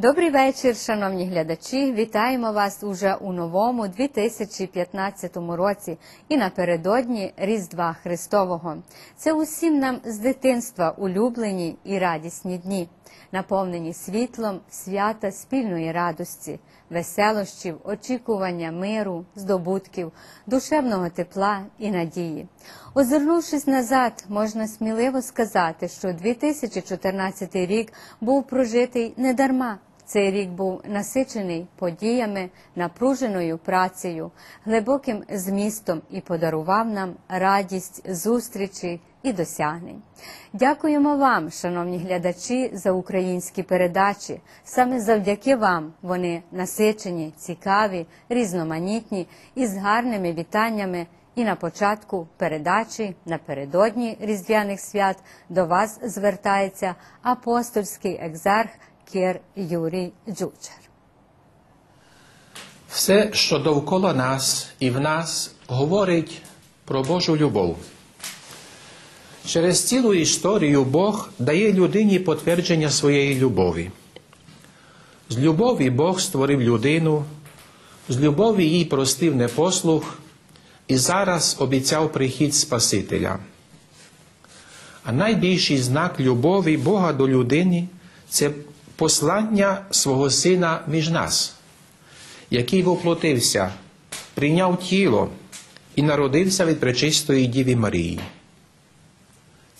Добрий вечір, шановні глядачі. Вітаємо вас уже у новому 2015 році і напередодні Різдва Христового. Це усім нам з дитинства улюблені і радісні дні, наповнені світлом свята спільної радості, веселощів, очікування миру, здобутків, душевного тепла і надії. Озирнувшись назад, можна сміливо сказати, що 2014 рік був прожитий недарма. Цей рік був насичений подіями, напруженою працею, глибоким змістом і подарував нам радість зустрічі і досягнень. Дякуємо вам, шановні глядачі, за українські передачі. Саме завдяки вам вони насичені, цікаві, різноманітні і з гарними вітаннями. І на початку передачі напередодні різдвяних свят до вас звертається апостольський екзарх Кір Юрій Джучер. Все, що довкола нас і в нас, говорить про Божу любов. Через цілу історію Бог дає людині потвердження своєї любові. З любові Бог створив людину, з любові їй простив непослух і зараз обіцяв прихід Спасителя. А найбільший знак любові Бога до людини це послання свого Сина між нас, який воплотився, прийняв тіло і народився від пречистої Діві Марії.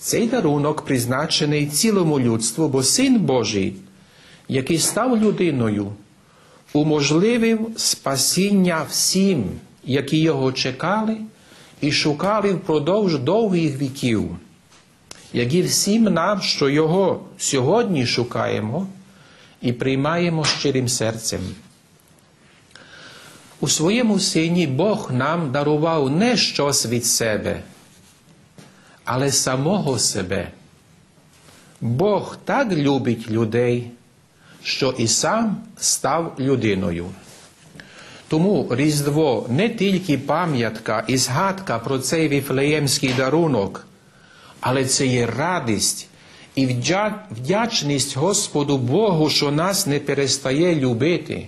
Цей дарунок призначений цілому людству, бо Син Божий, який став людиною, уможливив спасіння всім, які його чекали і шукали впродовж довгих віків, як і всім нам, що його сьогодні шукаємо і приймаємо щирим серцем. У своєму сині Бог нам дарував не щось від себе, але самого себе. Бог так любить людей, що і сам став людиною. Тому Різдво не тільки пам'ятка і згадка про цей віфлеємський дарунок, але це є радість і вдячність Господу Богу, що нас не перестає любити.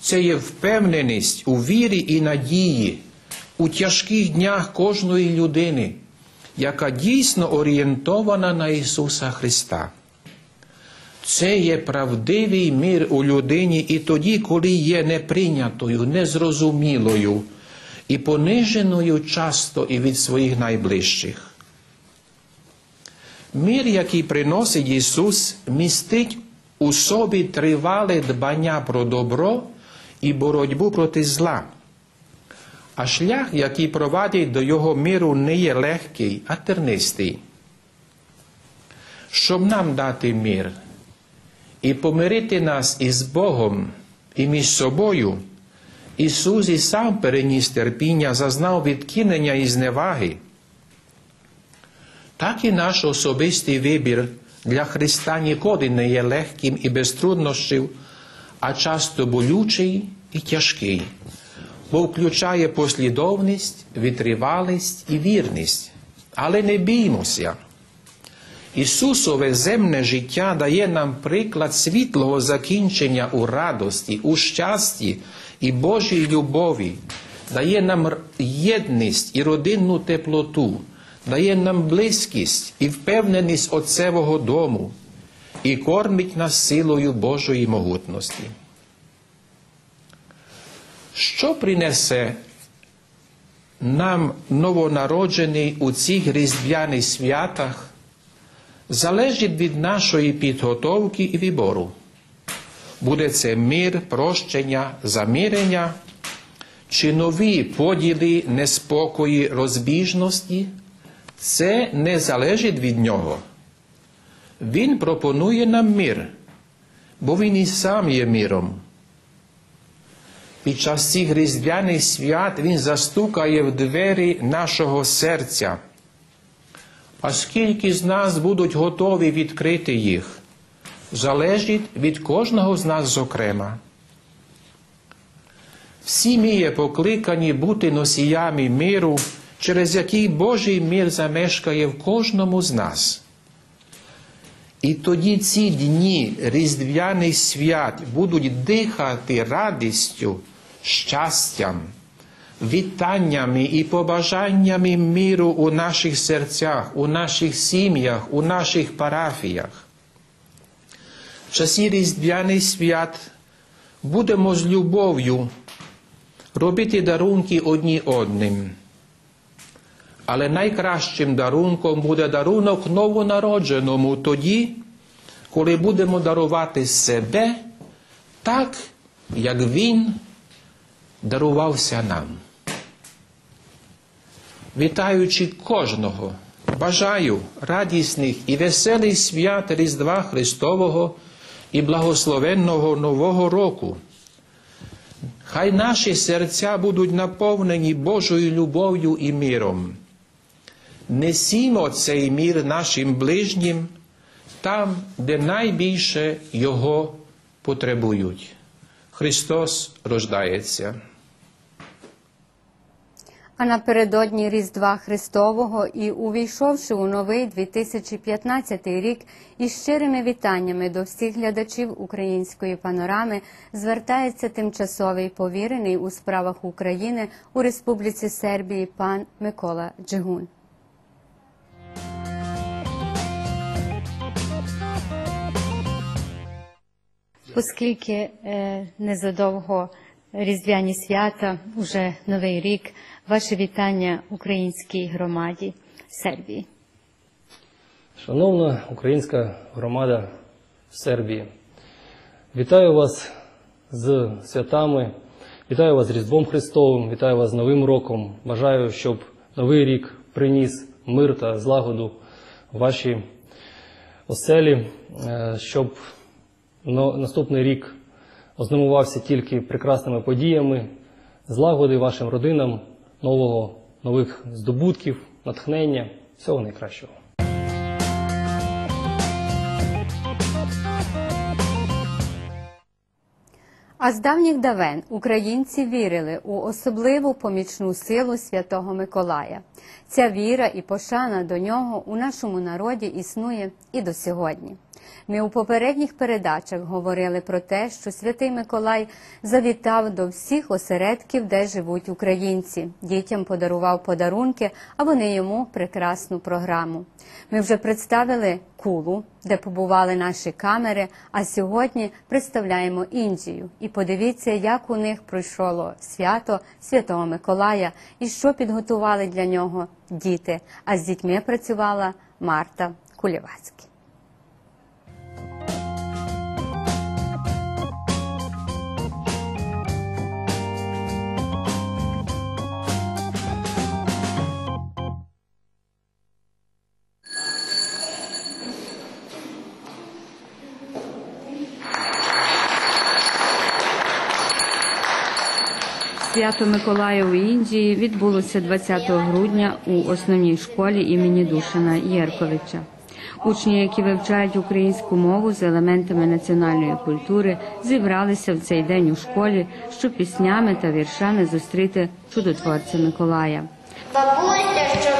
Це є впевненість у вірі і надії у тяжких днях кожної людини, яка дійсно орієнтована на Ісуса Христа. Це є правдивий мир у людині і тоді, коли є неприйнятою, незрозумілою і пониженою часто і від своїх найближчих. Мир, який приносить Ісус, містить у собі тривале дбання про добро і боротьбу проти зла. А шлях, який провадить до Його миру, не є легкий, а тернистий. Щоб нам дати мир і помирити нас із Богом і між собою, Ісус і сам переніс терпіння, зазнав відкинення і зневаги. Так і наш особистий вибір для Христа ніколи не є легким і без труднощів, а часто болючий і тяжкий, бо включає послідовність, витривалість і вірність. Але не біймося. Ісусове земне життя дає нам приклад світлого закінчення у радості, у щасті і Божій любові, дає нам єдність і родинну теплоту дає нам близькість і впевненість Отцевого дому і кормить нас силою Божої могутності. Що принесе нам новонароджений у цих різдвяних святах, залежить від нашої підготовки і вибору. Буде це мир, прощення, замирення, чи нові поділи неспокої, розбіжності. Це не залежить від нього. Він пропонує нам мир, бо він і сам є миром. Під час цих різдвяних свят Він застукає в двері нашого серця. А скільки з нас будуть готові відкрити їх, залежить від кожного з нас зокрема. Всі ми є покликані бути носіями миру через який Божий мир замешкає в кожному з нас. І тоді ці дні різдвяних свят будуть дихати радістю, щастям, вітаннями і побажаннями миру у наших серцях, у наших сім'ях, у наших парафіях. В часі різдвяних свят будемо з любов'ю робити дарунки одні одним. Але найкращим дарунком буде дарунок новонародженому тоді, коли будемо дарувати себе так, як Він дарувався нам. Вітаючи кожного, бажаю радісних і веселих свят Різдва Христового і благословенного Нового року. Хай наші серця будуть наповнені Божою любов'ю і миром. Несімо цей мір нашим ближнім там, де найбільше його потребують. Христос рождається. А напередодні Різдва Христового і увійшовши у новий 2015 рік із щирими вітаннями до всіх глядачів української панорами звертається тимчасовий повірений у справах України у Республіці Сербії пан Микола Джигун. Оскільки е, незадовго різдвяні свята, уже новий рік, ваше вітання українській громаді Сербії. Шановна українська громада Сербії, вітаю вас з святами, вітаю вас з Різдвом Христовим, вітаю вас з Новим роком. Бажаю, щоб новий рік приніс мир та злагоду в ваші оселі, е, щоб наступний рік ознамувався тільки прекрасними подіями, злагоди вашим родинам, нового, нових здобутків, натхнення, всього найкращого. А з давніх давен українці вірили у особливу помічну силу святого Миколая. Ця віра і пошана до нього у нашому народі існує і до сьогодні. Ми у попередніх передачах говорили про те, що святий Миколай завітав до всіх осередків, де живуть українці. Дітям подарував подарунки, а вони йому прекрасну програму. Ми вже представили кулу, де побували наші камери. А сьогодні представляємо Індію. І подивіться, як у них пройшло свято Святого Миколая і що підготували для нього діти. А з дітьми працювала Марта Кулєвацька. Свято Миколая у Індії відбулося 20 грудня у основній школі імені Душина Єрковича. Учні, які вивчають українську мову з елементами національної культури, зібралися в цей день у школі, щоб піснями та віршами зустріти чудотворця Миколая. Бабуся, щоб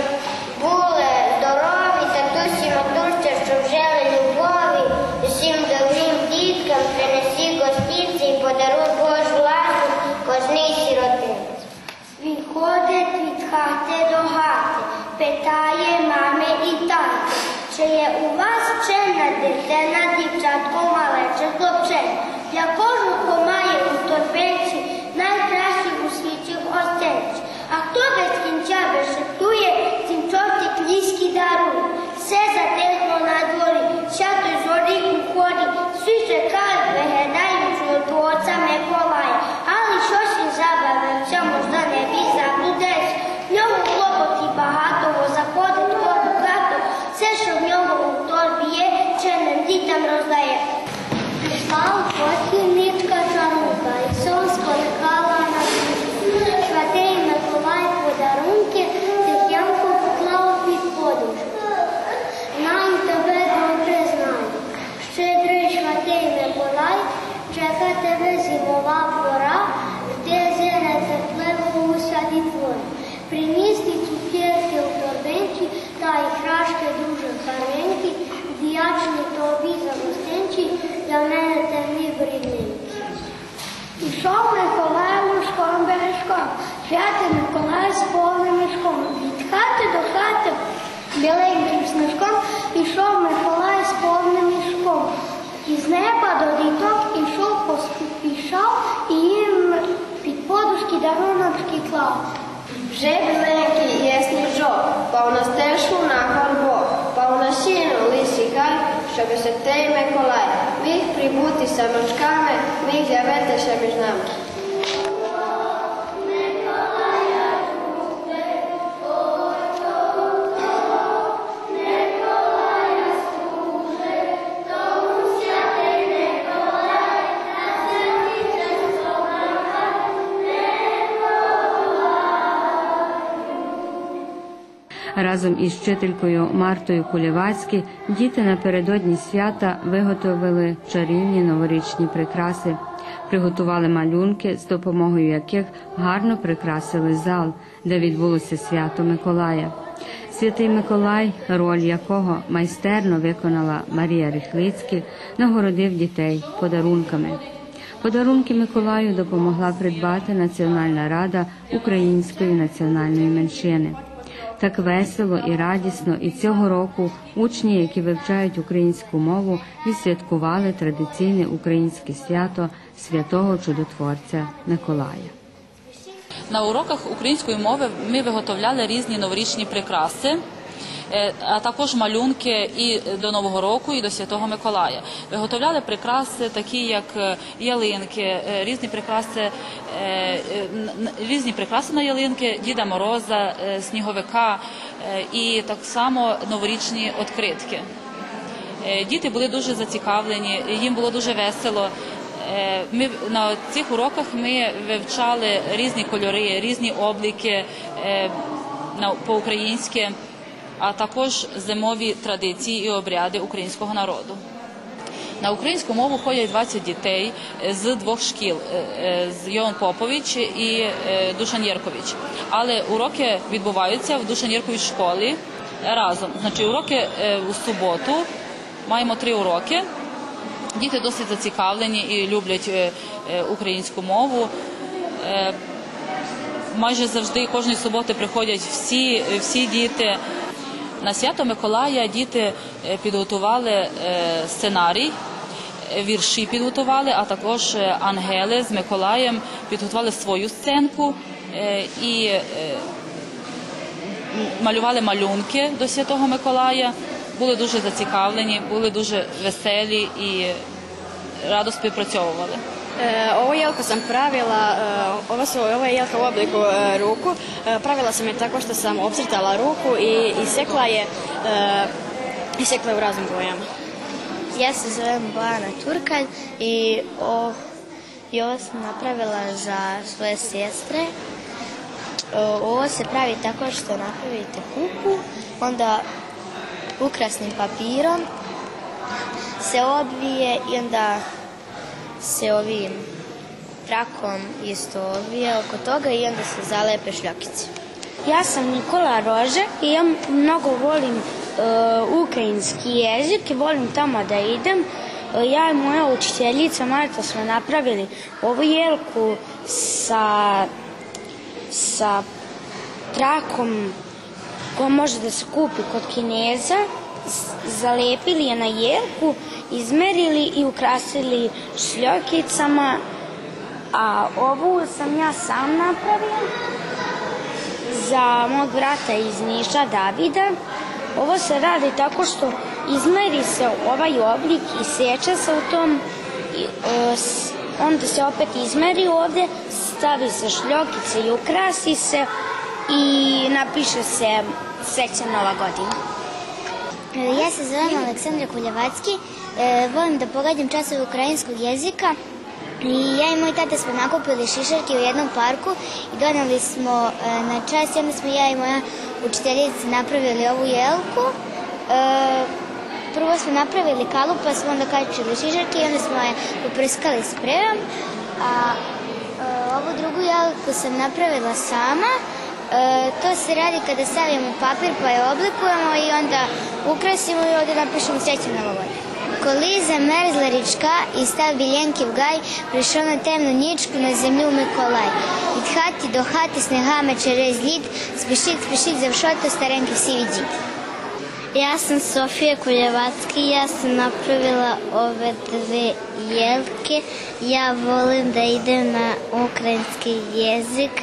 були здорові, татусі, матуся, щоб жили любові, усім добрим діткам принесі гостинці і подаруй Божу ласку кожній сиротинці. Він ходить від хати до хати, питає мами і тати, чи є у вас вчена дитина, дівчатко мале чи хлопчина, для кожного має у торбинці найкращі у світі гостинці. А хто без кінця вишиктує, тим чортик ліський дарує. Все затихло на дворі, свято зорі у хорі, всі чекають, виглядають чудотворця Миколая. Але щось він забавився, можна не він заблудився. В нього хлопоті багато, бо заходить кожну хату. Все, що в нього у торбі є, чинним дітям роздає. Прийшла у гості Ішов Миколай лужком бережком, святий Миколай з повним мішком. Від хати до хати біленьким снежком ішов Миколай з повним мішком. Із неба до діток ішов, поспішав і їм під подушки даруночки клав. Вже біленький є сніжок, пав на стежку на горбок, на сіну лисий гай, щоб святий Миколай міг прибути самочками, міг з'явитися між нами. Разом із вчителькою Мартою Кулєвацькі діти напередодні свята виготовили чарівні новорічні прикраси, приготували малюнки, з допомогою яких гарно прикрасили зал, де відбулося свято Миколая. Святий Миколай, роль якого майстерно виконала Марія Рихлицькі, нагородив дітей подарунками. Подарунки Миколаю допомогла придбати Національна рада української національної меншини. Так весело і радісно і цього року учні, які вивчають українську мову, відсвяткували традиційне українське свято святого чудотворця Миколая. На уроках української мови ми виготовляли різні новорічні прикраси. Е, А також малюнки і до Нового року, і до Святого Миколая. Виготовляли прикраси, такі як е, ялинки, е, різні прикраси, різні прикраси на ялинки, Діда Мороза, сніговика і так само новорічні відкритки. Діти були дуже зацікавлені, їм було дуже весело. Ми на цих уроках ми вивчали різні кольори, різні обліки по-українськи, а також зимові традиції і обряди українського народу. На українську мову ходять 20 дітей з двох шкіл е, е, з Йон Попович і е, Душан Єркович. Але уроки відбуваються в Душан Єркович школі разом. Значить, уроки у суботу маємо три уроки. Діти досить зацікавлені і люблять українську мову. Майже завжди кожної суботи приходять всі, всі діти. На свято Миколая діти е, підготували е, сценарій, е, вірші підготували, а також ангели з Миколаєм підготували свою сценку і малювали малюнки до Святого Миколая. Були дуже зацікавлені, були дуже веселі і радо співпрацьовували. E, Ovu jelku sam pravila, e, ovo, su, ovo je jelka u obliku e, ruku. E, Pravila sam je tako što sam obcrtala ruku i isekla je, e, isekla je u raznim bojama. Ja se zovem Bojana Turkalj i, o, i ovo sam napravila za svoje sestre. O, Ovo se pravi tako što napravite kuku, onda ukrasnim papirom se odvije i onda se ovim trakom isto odvije oko toga i onda se zalepe šljokice. Ja sam Nikola Rože i ja mnogo volim e, ukrajinski jezik i volim tamo da idem. E, ja i moja učiteljica Marta smo napravili ovu jelku sa, sa trakom koja može da se kupi kod Kineza. Zalepili je na jelku, izmerili i ukrasili šljokicama. A ovu sam ja sam napravila za mog brata iz Niša Davida. Ovo se radi tako što izmeri se ovaj oblik i seče se u tom, i, e, s- onda se opet izmeri ovde, stavi se šljokice i ukrasi se i napiše se srećna nova godina. Ja se zovem Aleksandra Kuljavacki, e, volim da pogađam časove ukrajinskog jezika i ja i moj tata smo nakupili šišarke u jednom parku i doneli smo e, na čas i smo ja i moja učiteljica napravili ovu jelku. E, prvo smo napravili kalup pa smo onda kačili šišarke i onda smo je poprskali sprejom, a e, ovu drugu jelku sam napravila sama. E, to se radi kada stavimo papir pa je oblikujemo i onda ukrasimo i ovdje napišemo srećan novogodin. Коли замерзла річка і став білянків гай, прийшов на темну нічку на землю Миколай. Від хати до хати снегами через лід, спішить, спішить завшото старенький сивий дід. Ja sam Sofija Kuljevacki, ja sam napravila ove dve jelke. Ja volim da idem na ukrajinski jezik.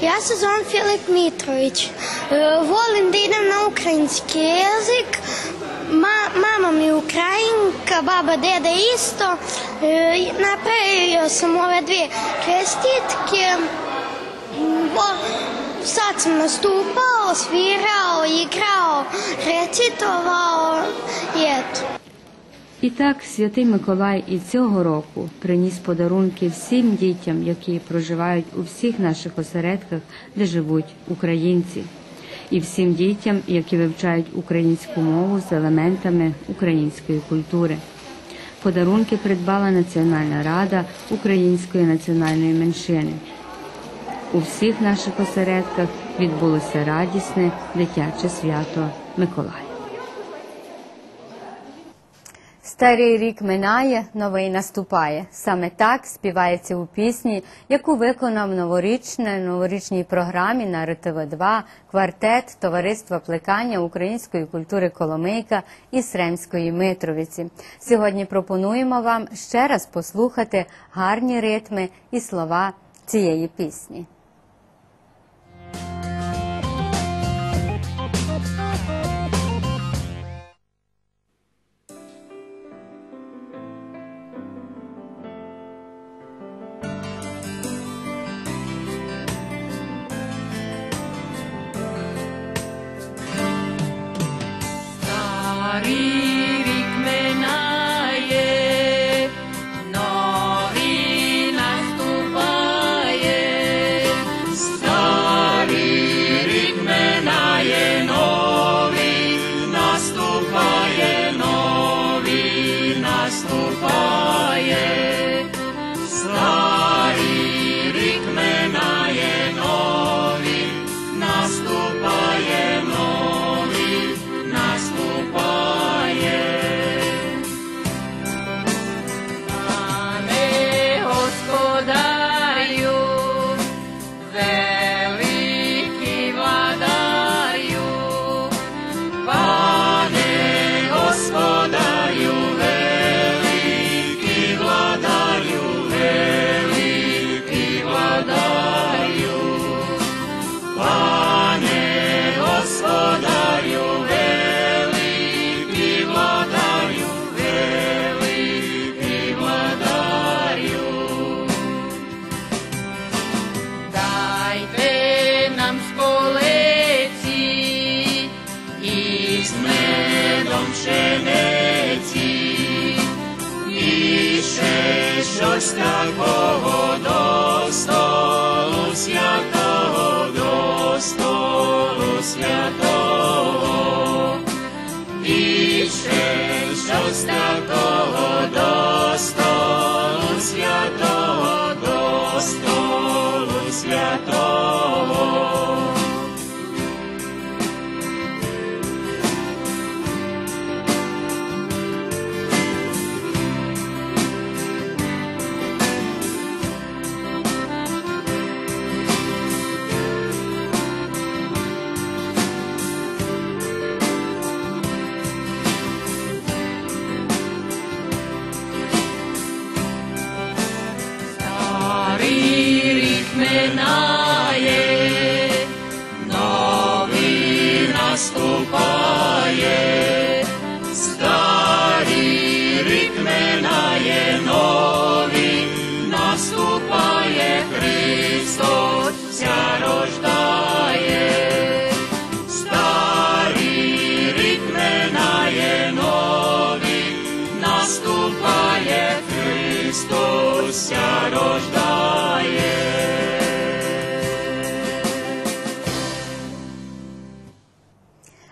Ja se zovem Filip Mitrović. E, Volim da idem na ukrajinski jezik. Ma, mama mi je Ukrajinka, baba, deda isto. E, Napravio sam ove dvije čestitke. Vo- Sad sam nastupao, svirao, igrao, recitovao i eto. І так святий Миколай і цього року приніс подарунки всім дітям, які проживають у всіх наших осередках, де живуть українці, і всім дітям, які вивчають українську мову з елементами української культури. Подарунки придбала Національна рада української національної меншини. У всіх наших осередках відбулося радісне дитяче свято Миколая. Старий рік минає, новий наступає. Саме так співається у пісні, яку виконав новорічне новорічній програмі на РТВ-2 квартет Товариства плекання української культури Коломийка і Сремської Митровиці. Сьогодні пропонуємо вам ще раз послухати гарні ритми і слова цієї пісні.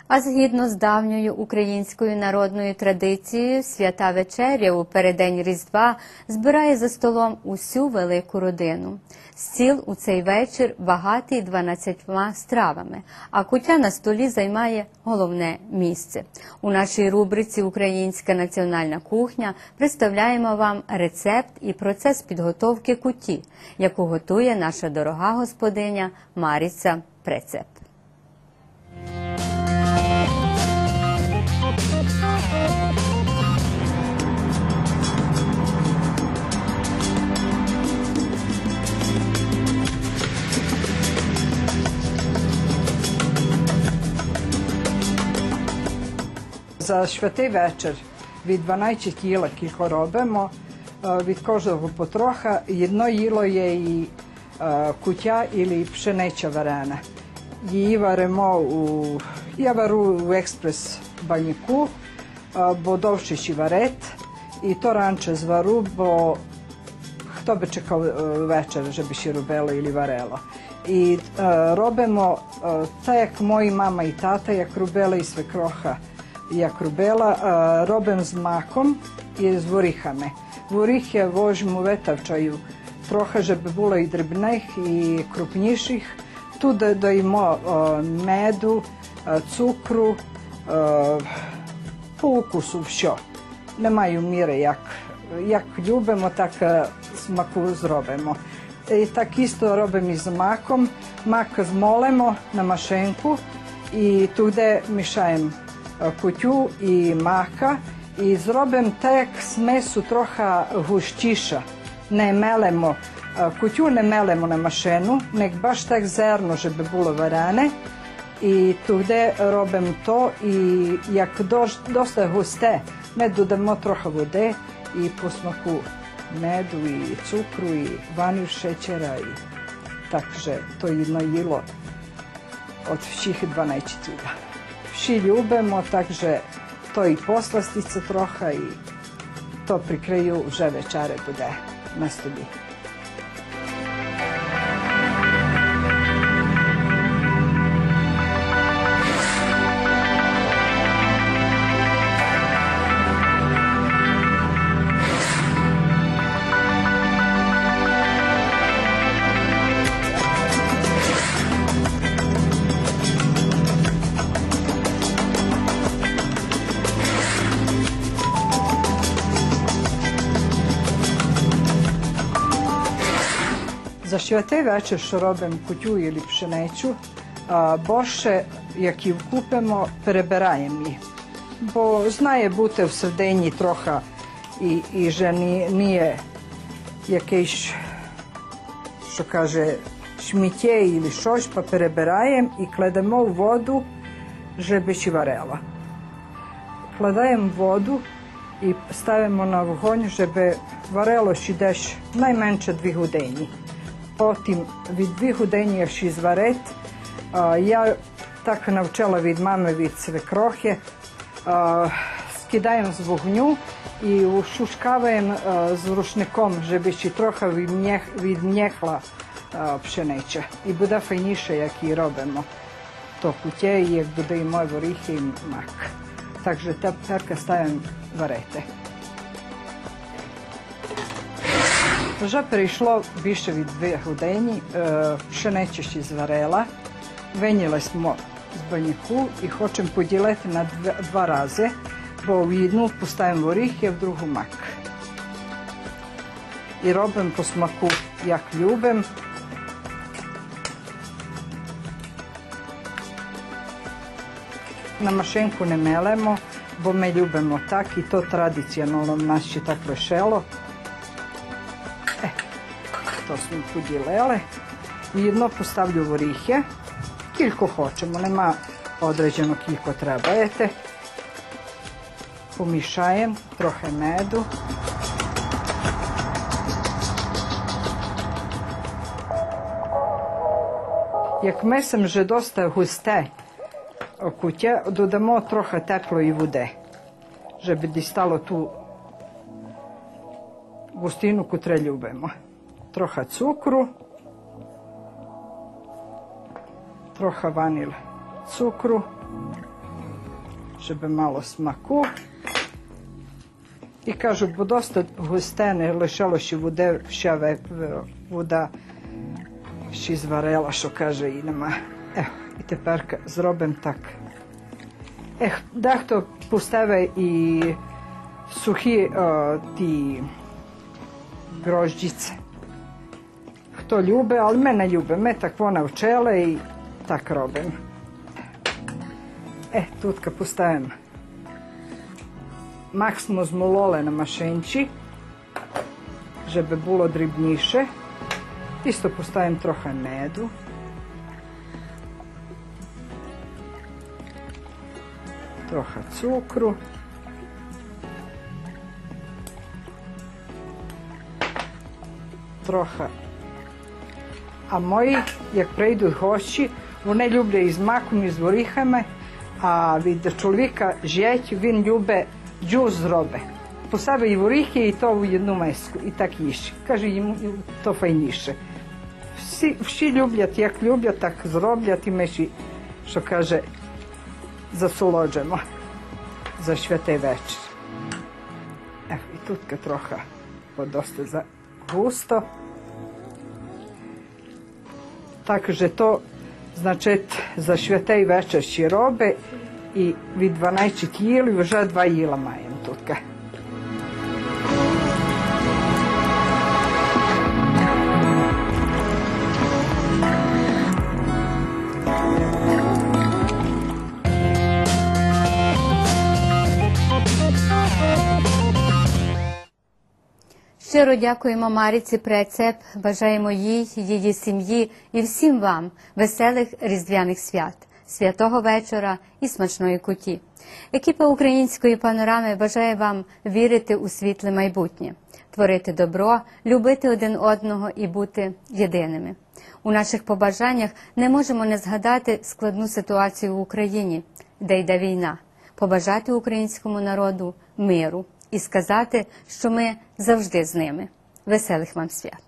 А згідно з давньою українською народною традицією, свята вечеря у переддень Різдва збирає за столом усю велику родину. Стіл у цей вечір багатий 12 стравами, а кутя на столі займає головне місце. У нашій рубриці Українська національна кухня представляємо вам рецепт і процес підготовки куті, яку готує наша дорога господиня Маріса Прецеп. За святий вечір від 12 кіла кілько робимо, від кожного потроха. Одно їло є і кутя і пшениця варена. Її варимо у я вару у експрес баняку, е, бо довше ще варить. І то раніше звару, бо хто би чекав вечір, щоб ще робило і варило. І робимо так, як мої мама і тата, як робили і свекроха, як робила, е, робимо з маком і з горіхами. Горіхи вожимо витавчаю трохи, щоб було і дрібних, і крупніших. Туди даємо е, меду, е, цукру, е, по укусу все. Немає міри, як, як любимо, так е, смаку зробимо. І так іsto робимо і з маком. Мак змолимо на машинку і туди мішаємо е, кутю мака і зробимо так смесу трохи гущіша. Не мелемо е, кутю, не мелемо на машину, nek baš так зерно, щоб було варене. І туди робимо то, і як доста густе, ми додамо трохи води і по смаку меду, і цукру, і ваніль шечера. І так же то jedno їло od vših 12 кіла. Всі любимо, так же то і посластиться трохи, і то при краю вже вечере буде За святий вечір, що робимо кутю і пшеницю, борше, як і вкупимо, перебираємо її. Бо знає бути в середині трохи і, і же ні, ніє якийсь, що каже, шміття і щось, па перебираємо і кладемо в воду, щоб ще варила. Кладаємо воду і ставимо на вогонь, щоб варило ще десь найменше дві години. Потім від дві години ще зварить. Я так навчила від мами від свекрохи. Скидаємо з вогню і ушушкаваємо з рушником, щоб ще трохи відм'ях- відм'яхла пшениця. І буде файніше, як і робимо. То куття, як додаємо горіхи і мак. Так що тепер ставимо варити. Вже перейшло більше від дві години, е, ще зварила, виняли smo з баняку і хочемо поділити на два, рази, бо в одну поставимо горіхи, а в другу мак. І робимо по смаку, як любимо. На машинку не мелемо, бо ми любимо так і то традиціонально в нас ще так лишило. То smo podілили. Відно поставлю горіхи. Кілько хочемо, нема određeno треба. Ете. Помішаємо трохи меду. Як месим вже доста густе куття, додамо трохи теплої води, щоб дістало ту густину, котру любимо. Трохи цукру, трохи ваніль цукру щоб мало смаку. І кажу, бо доста густене лишало ще води, ще вода ще зварила, що каже, і нема. Ех, і тепер зробимо так. Ех, дехто поставить і сухі о, ті гроžđice. Хто любить, ali ми не любимо. Ми так вона вчили і так робимо. Е, тут ка поставимо. Мак smo zmolole na mašinči, żeby було дрібніше. Isto postavim trochę medu. Trochę cukru. Trochę. A moji, jak prejdu gości, вони люблять із маком, і з горіхами, а від чоловіка жять, він любить джус зробить. Поставить і горіхи, і то в одну миску, і так їсть. Каже, йому то файніше. Всі, всі люблять, як люблять, так зроблять, і ми ще, що каже, засолоджимо за святий вечір. Evo, i tutka troha podosta za gusto. Takže to значить за святий вечір ще роби і від 12 їл вже 2 їла маємо тут. Щиро дякуємо Маріці Прецеп, бажаємо їй, її сім'ї і всім вам веселих різдвяних свят, святого вечора і смачної куті. Екіпа української панорами бажає вам вірити у світле майбутнє, творити добро, любити один одного і бути єдиними. У наших побажаннях не можемо не згадати складну ситуацію в Україні, де йде війна, побажати українському народу миру і сказати, що ми завжди з ними. Веселих вам свят!